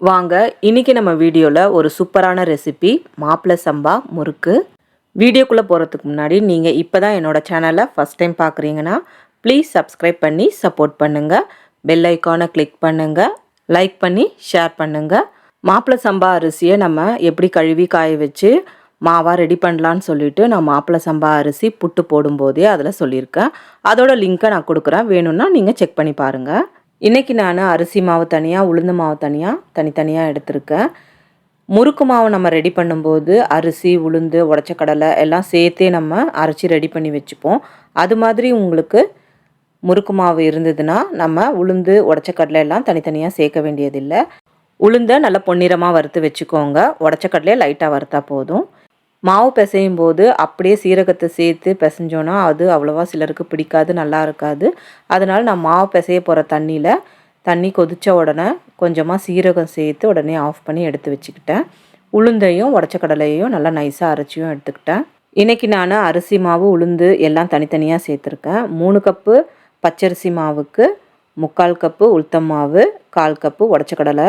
வாங்க இன்னைக்கு நம்ம வீடியோவில் ஒரு சூப்பரான ரெசிபி மாப்பிளை சம்பா முறுக்கு. வீடியோக்குள்ளே போகிறதுக்கு முன்னாடி நீங்கள் இப்போ தான் என்னோட சேனலை ஃபஸ்ட் டைம் பார்க்குறீங்கன்னா ப்ளீஸ் சப்ஸ்கிரைப் பண்ணி சப்போர்ட் பண்ணுங்கள் பெல் ஐக்கானை கிளிக் பண்ணுங்கள் லைக் பண்ணி ஷேர் பண்ணுங்கள் மாப்பிளை சம்பா அரிசியை நம்ம எப்படி கழுவி காய வச்சு மாவாக ரெடி பண்ணலான்னு சொல்லிட்டு நான் மாப்பிளை சம்பா அரிசி புட்டு போடும்போதே அதில் சொல்லியிருக்கேன். அதோட லிங்க்கை நான் கொடுக்குறேன். வேணும்னா நீங்கள் செக் பண்ணி பாருங்கள் இன்றைக்கி நான் அரிசி மாவு தனியாக உளுந்து மாவு தனியாக தனித்தனியாக எடுத்திருக்கேன். முறுக்கு மாவு நம்ம ரெடி பண்ணும்போது அரிசி உளுந்து உடச்ச கடலை எல்லாம் சேர்த்தே நம்ம அரைச்சி ரெடி பண்ணி வச்சுப்போம். அது மாதிரி உங்களுக்கு முறுக்கு மாவு இருந்ததுன்னா நம்ம உளுந்து உடச்ச கடலை எல்லாம் தனித்தனியாக சேர்க்க வேண்டியதில்லை. உளுந்தை நல்லா பொன்னிறமாக வறுத்து வச்சுக்கோங்க. உடச்ச கடலையை லைட்டாக வறுத்தா போதும். மாவு பிசையும் போது அப்படியே சீரகத்தை சேர்த்து பிசைஞ்சோன்னா அது அவ்வளோவா சிலருக்கு பிடிக்காது நல்லா இருக்காது. அதனால் நான் மாவு பிசைய போகிற தண்ணியில் தண்ணி கொதித்த உடனே கொஞ்சமாக சீரகம் சேர்த்து உடனே ஆஃப் பண்ணி எடுத்து வச்சுக்கிட்டேன். உளுந்தையும் உடச்ச கடலையும் நல்லா நைஸாக அரைச்சியும் எடுத்துக்கிட்டேன். இன்றைக்கி நான் அரிசி மாவு உளுந்து எல்லாம் தனித்தனியாக சேர்த்துருக்கேன். மூணு கப்பு பச்சரிசி மாவுக்கு முக்கால் கப்பு உளுத்தம் மாவு கால் கப்பு உடச்ச கடலை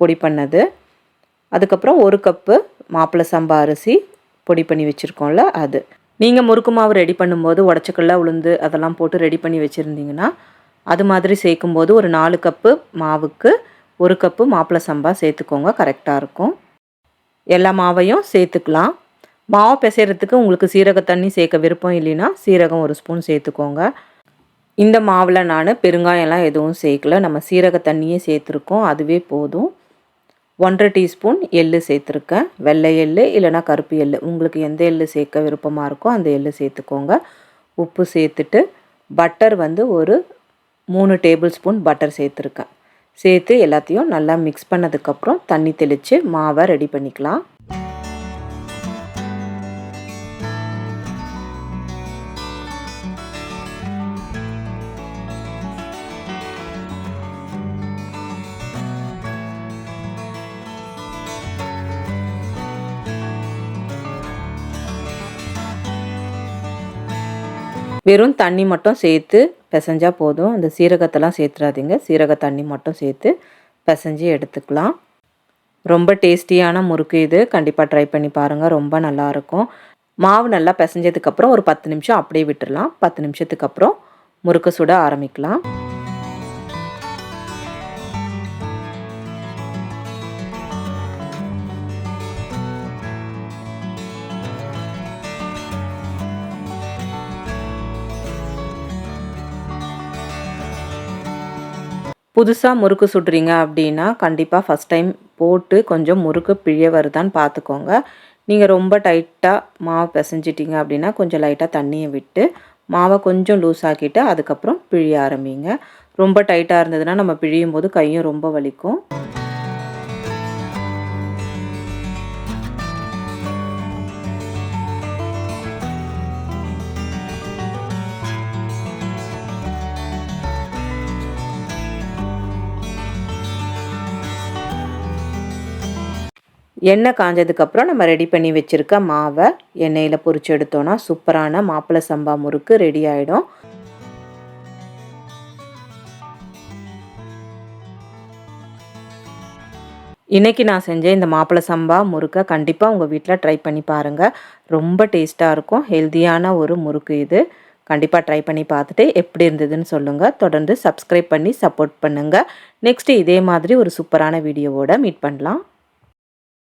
பொடி பண்ணது. அதுக்கப்புறம் ஒரு கப்பு மாப்பிள்ளை சம்பா அரிசி பொடி பண்ணி வச்சுருக்கோம்ல அது. நீங்கள் முறுக்கு மாவு ரெடி பண்ணும்போது உடச்சக்கல்ல உளுந்து அதெல்லாம் போட்டு ரெடி பண்ணி வச்சுருந்தீங்கன்னா அது மாதிரி சேர்க்கும்போது ஒரு நாலு கப்பு மாவுக்கு ஒரு கப்பு மாப்பிள சம்பா சேர்த்துக்கோங்க கரெக்டாக இருக்கும். எல்லா மாவையும் சேர்த்துக்கலாம். மாவு பிசைறதுக்கு உங்களுக்கு சீரக தண்ணி சேர்க்க விருப்பம் இல்லைன்னா சீரகம் ஒரு ஸ்பூன் சேர்த்துக்கோங்க. இந்த மாவில் நான் பெருங்காயம்லாம் எதுவும் சேர்க்கல. நம்ம சீரக தண்ணியே சேர்த்துருக்கோம் அதுவே போதும். ஒன்றரை டீஸ்பூன் எள்ளு சேர்த்துருக்கேன். வெள்ளை எள்ளு இல்லைனா கருப்பு எள்ளு. உங்களுக்கு எந்த எள்ளு சேர்க்க விருப்பமாக இருக்கோ அந்த எள்ளு சேர்த்துக்கோங்க. உப்பு சேர்த்துட்டு பட்டர் வந்து ஒரு மூணு டேபிள் ஸ்பூன் பட்டர் சேர்த்துருக்கேன். சேர்த்து எல்லாத்தையும் நல்லா மிக்ஸ் பண்ணதுக்கப்புறம் தண்ணி தெளித்து மாவை ரெடி பண்ணிக்கலாம். வெறும் தண்ணி மட்டும் சேர்த்து பிசைஞ்சால் போதும். அந்த சீரகத்தெல்லாம் சேர்த்துறாதீங்க. சீரக தண்ணி மட்டும் சேர்த்து பிசைஞ்சு எடுத்துக்கலாம். ரொம்ப டேஸ்டியான முறுக்கு இது. கண்டிப்பாக ட்ரை பண்ணி பாருங்கள் ரொம்ப நல்லாயிருக்கும் மாவு நல்லா பிசைஞ்சதுக்கப்புறம் ஒரு பத்து நிமிஷம் அப்படியே விட்டுடலாம் பத்து நிமிஷத்துக்கு அப்புறம் முறுக்கு சுட ஆரம்பிக்கலாம். புதுசாக முறுக்கு சுடுறீங்க அப்படின்னா கண்டிப்பாக ஃபஸ்ட் டைம் போட்டு கொஞ்சம் முறுக்கு பிழிய வருதான்னு பார்த்துக்கோங்க நீங்கள் ரொம்ப டைட்டாக மாவை பிசைஞ்சிட்டிங்க அப்படின்னா கொஞ்சம் லைட்டாக தண்ணியை விட்டு மாவை கொஞ்சம் லூஸ் ஆக்கிட்டு அதுக்கப்புறம் பிழிய ஆரம்பிங்க. ரொம்ப டைட்டாக இருந்ததுன்னா நம்ம பிழியும் போது கையும் ரொம்ப வலிக்கும். எண்ணெய் காஞ்சதுக்கப்புறம் நம்ம ரெடி பண்ணி வச்சுருக்க மாவை எண்ணெயில் பொறிச்சு எடுத்தோன்னா சூப்பரான மாப்பிள்ளை சம்பா முறுக்கு ரெடி ஆகிடும் இன்றைக்கி நான் செஞ்ச இந்த மாப்பிள்ளை சம்பா முறுக்கை கண்டிப்பாக உங்கள் வீட்டில் ட்ரை பண்ணி பாருங்கள் ரொம்ப டேஸ்ட்டாக இருக்கும். ஹெல்த்தியான ஒரு முறுக்கு இது. கண்டிப்பாக ட்ரை பண்ணி பார்த்துட்டு எப்படி இருந்ததுன்னு சொல்லுங்கள் தொடர்ந்து சப்ஸ்கிரைப் பண்ணி சப்போர்ட் பண்ணுங்கள் நெக்ஸ்ட்டு இதே மாதிரி ஒரு சூப்பரான வீடியோவோட மீட் பண்ணலாம்.